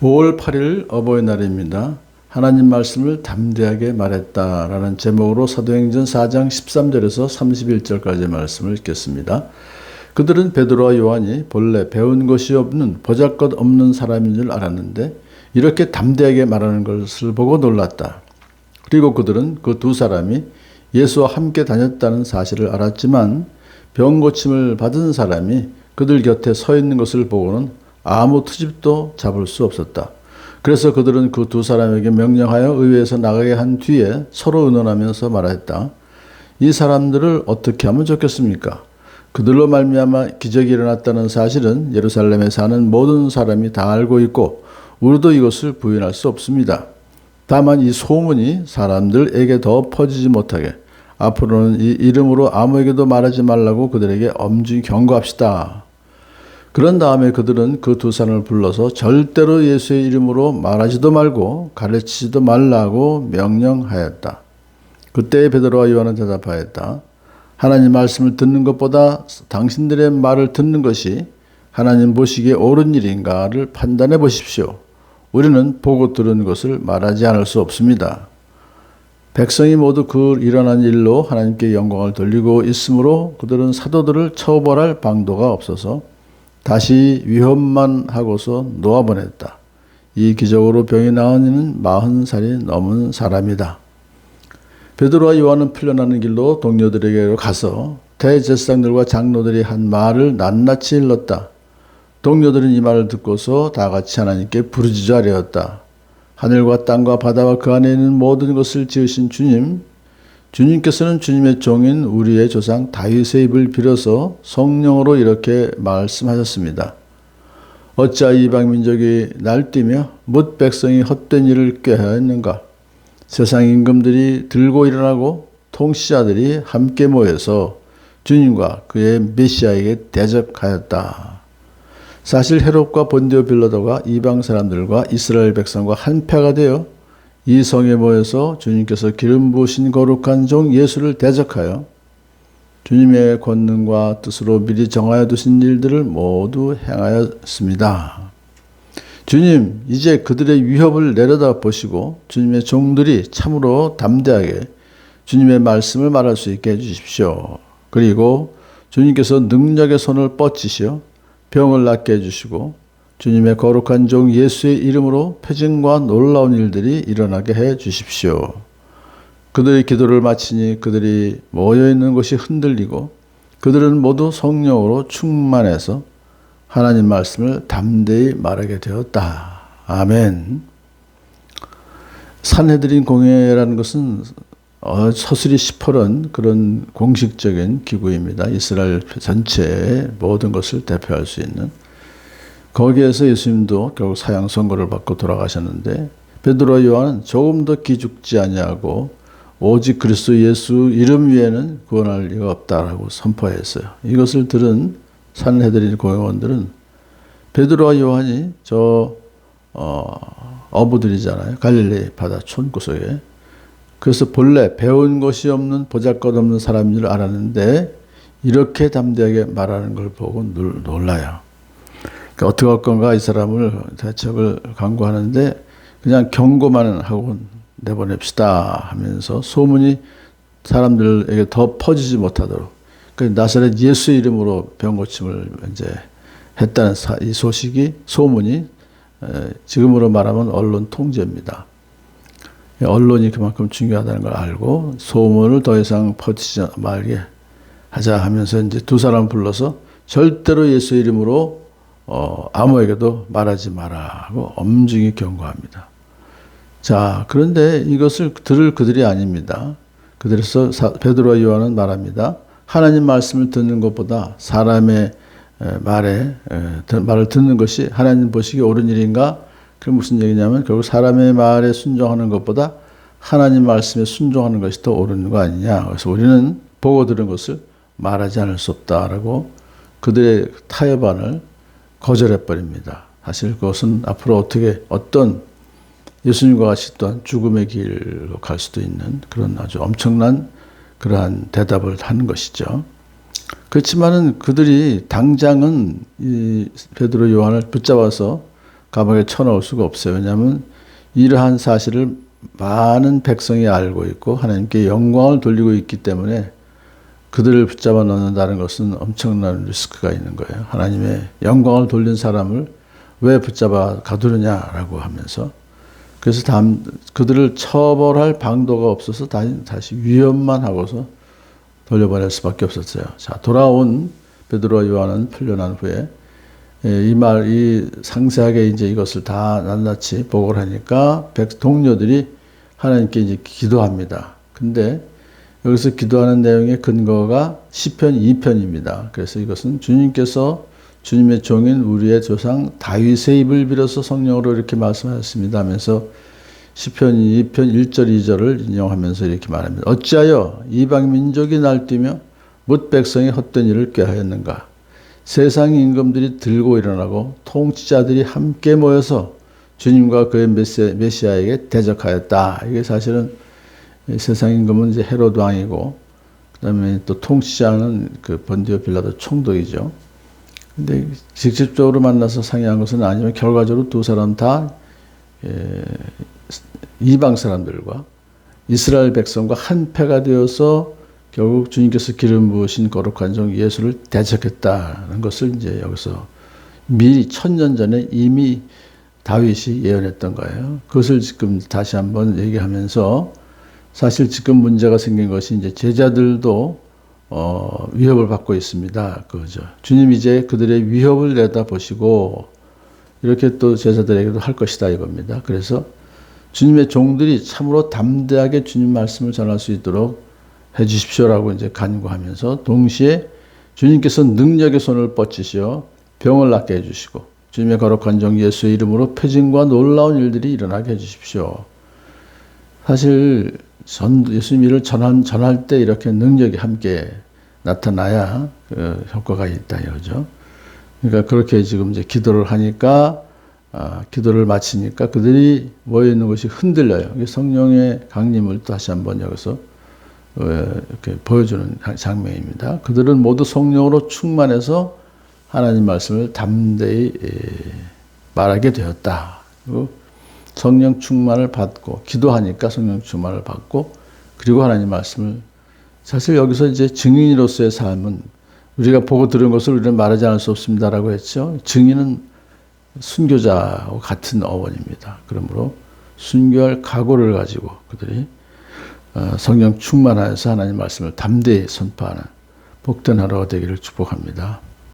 5월 8일 어버이날입니다. 하나님 말씀을 담대하게 말했다라는 제목으로 사도행전 4장 13절에서 31절까지 말씀을 읽겠습니다. 그들은 베드로와 요한이 본래 배운 것이 없는 보잘것 없는 사람인 줄 알았는데 이렇게 담대하게 말하는 것을 보고 놀랐다. 그리고 그들은 그 두 사람이 예수와 함께 다녔다는 사실을 알았지만 병 고침을 받은 사람이 그들 곁에 서 있는 것을 보고는 아무 트집도 잡을 수 없었다. 그래서 그들은 그 두 사람에게 명령하여 의회에서 나가게 한 뒤에 서로 의논하면서 말했다. 이 사람들을 어떻게 하면 좋겠습니까? 그들로 말미암아 기적이 일어났다는 사실은 예루살렘에 사는 모든 사람이 다 알고 있고 우리도 이것을 부인할 수 없습니다. 다만 이 소문이 사람들에게 더 퍼지지 못하게 앞으로는 이 이름으로 아무에게도 말하지 말라고 그들에게 엄중히 경고합시다. 그런 다음에 그들은 그 두 사람을 불러서 절대로 예수의 이름으로 말하지도 말고 가르치지도 말라고 명령하였다. 그때 베드로와 요한은 대답하였다. 하나님 말씀을 듣는 것보다 당신들의 말을 듣는 것이 하나님 보시기에 옳은 일인가를 판단해 보십시오. 우리는 보고 들은 것을 말하지 않을 수 없습니다. 백성이 모두 그 일어난 일로 하나님께 영광을 돌리고 있으므로 그들은 사도들을 처벌할 방도가 없어서 다시 위험만 하고서 놓아보냈다. 이 기적으로 병이 나은 이는 마흔 살이 넘은 사람이다. 베드로와 요한은 풀려나는 길로 동료들에게로 가서 대제사장들과 장로들이 한 말을 낱낱이 일렀다. 동료들은 이 말을 듣고서 다 같이 하나님께 부르짖으려었다. 하늘과 땅과 바다와 그 안에 있는 모든 것을 지으신 주님, 주님께서는 주님의 종인 우리의 조상 다윗의 입을 빌어서 성령으로 이렇게 말씀하셨습니다. 어찌 이방 민족이 날뛰며 못 백성이 헛된 일을 꾀하였는가? 세상 임금들이 들고 일어나고 통치자들이 함께 모여서 주님과 그의 메시아에게 대적하였다. 사실 헤롯과 본디오 빌라도가 이방 사람들과 이스라엘 백성과 한패가 되어 이 성에 모여서 주님께서 기름 부으신 거룩한 종 예수를 대적하여 주님의 권능과 뜻으로 미리 정하여 두신 일들을 모두 행하였습니다. 주님, 이제 그들의 위협을 내려다 보시고 주님의 종들이 참으로 담대하게 주님의 말씀을 말할 수 있게 해주십시오. 그리고 주님께서 능력의 손을 뻗치시어 병을 낫게 해주시고 주님의 거룩한 종 예수의 이름으로 표징과 놀라운 일들이 일어나게 해 주십시오. 그들의 기도를 마치니 그들이 모여 있는 곳이 흔들리고 그들은 모두 성령으로 충만해서 하나님 말씀을 담대히 말하게 되었다. 아멘. 산해드린 공회라는 것은 어, 서술이 시퍼런 그런 공식적인 기구입니다. 이스라엘 전체의 모든 것을 대표할 수 있는. 거기에서 예수님도 결국 사형 선고를 받고 돌아가셨는데 베드로와 요한은 조금 더 기죽지 아니하고 오직 그리스도 예수 이름 위에는 구원할 리가 없다라고 선포했어요. 이것을 들은 산해드린 공회원들은 베드로와 요한이 저 어, 어부들이잖아요. 갈릴리 바다 촌구석에. 그래서 본래 배운 것이 없는 보잘것없는 사람인 줄 알았는데 이렇게 담대하게 말하는 걸 보고 놀라요. 그러니까 어떻게 할 건가 이 사람을 대책을 강구하는데 그냥 경고만 하고 내보냅시다 하면서 소문이 사람들에게 더 퍼지지 못하도록 그 나사렛 예수 이름으로 병 고침을 이제 했다는 이 소식이 소문이 지금으로 말하면 언론 통제입니다. 언론이 그만큼 중요하다는 걸 알고 소문을 더 이상 퍼지지 말게 하자 하면서 이제 두 사람 불러서 절대로 예수 이름으로 어, 아무에게도 말하지 마라 고 엄중히 경고합니다. 자, 그런데 이것을 들을 그들이 아닙니다. 그들에서 베드로와 요한은 말합니다. 하나님 말씀을 듣는 것보다 사람의 말에 말을 듣는 것이 하나님 보시기 옳은 일인가? 그 무슨 얘기냐면 결국 사람의 말에 순종하는 것보다 하나님 말씀에 순종하는 것이 더 옳은 거 아니냐. 그래서 우리는 보고 들은 것을 말하지 않을 수 없다라고 그들의 타협안을 거절해 버립니다. 사실 그것은 앞으로 어떻게 어떤 예수님과 같이 또한 죽음의 길로 갈 수도 있는 그런 아주 엄청난 그러한 대답을 하는 것이죠. 그렇지만은 그들이 당장은 이 베드로 요한을 붙잡아서 감옥에 쳐넣을 수가 없어요. 왜냐하면 이러한 사실을 많은 백성이 알고 있고 하나님께 영광을 돌리고 있기 때문에 그들을 붙잡아 넣는다는 것은 엄청난 리스크가 있는 거예요. 하나님의 영광을 돌린 사람을 왜 붙잡아 가두느냐라고 하면서 그래서 다음 그들을 처벌할 방도가 없어서 다시, 위협만 하고서 돌려보낼 수밖에 없었어요. 자 돌아온 베드로와 요한은 풀려난 후에 이 말, 이 상세하게 이제 이것을 다 낱낱이 보고를 하니까 백 동료들이 하나님께 이제 기도합니다. 근데 여기서 기도하는 내용의 근거가 시편 2편입니다. 그래서 이것은 주님께서 주님의 종인 우리의 조상 다윗의 입을 빌어서 성령으로 이렇게 말씀하셨습니다 하면서 시편 2편 1절 2절을 인용하면서 이렇게 말합니다. 어찌하여 이방 민족이 날뛰며 뭇 백성이 헛된 일을 꾀하였는가? 세상 임금들이 들고 일어나고 통치자들이 함께 모여서 주님과 그의 메시, 메시아에게 대적하였다. 이게 사실은 세상 임금은 이제 헤로드 왕이고 그다음에 또 통치자는 그 번디오 빌라도 총독이죠. 근데 직접적으로 만나서 상의한 것은 아니면 결과적으로 두 사람 다 예, 이방 사람들과 이스라엘 백성과 한패가 되어서 결국 주님께서 기름 부으신 거룩한 종 예수를 대적했다는 것을 이제 여기서 미리 천년 전에 이미 다윗이 예언했던 거예요. 그것을 지금 다시 한번 얘기하면서 사실 지금 문제가 생긴 것이 이제 제자들도 어, 위협을 받고 있습니다. 그죠. 주님 이제 그들의 위협을 내다 보시고 이렇게 또 제자들에게도 할 것이다 이겁니다. 그래서 주님의 종들이 참으로 담대하게 주님 말씀을 전할 수 있도록 해 주십시오라고 이제 간구하면서 동시에 주님께서 능력의 손을 뻗치시어 병을 낫게 해 주시고 주님의 거룩한 종 예수의 이름으로 표징과 놀라운 일들이 일어나게 해 주십시오. 사실 전 예수님 일을 전한, 전할 때 이렇게 능력이 함께 나타나야 그 효과가 있다 이거죠. 그러니까 그렇게 지금 이제 기도를 하니까 아, 기도를 마치니까 그들이 모여 있는 것이 흔들려요. 성령의 강림을 다시 한번 여기서 어, 이렇게 보여주는 장면입니다. 그들은 모두 성령으로 충만해서 하나님 말씀을 담대히 말하게 되었다. 그리고 성령 충만을 받고 기도하니까 성령 충만을 받고 그리고 하나님 말씀을 사실 여기서 이제 증인으로서의 삶은 우리가 보고 들은 것을 우리는 말하지 않을 수 없습니다라고 했죠. 증인은 순교자와 같은 어원입니다. 그러므로 순교할 각오를 가지고 그들이 어, 성령 충만하여서 하나님 말씀을 담대히 선포하는 복된 하루가 되기를 축복합니다.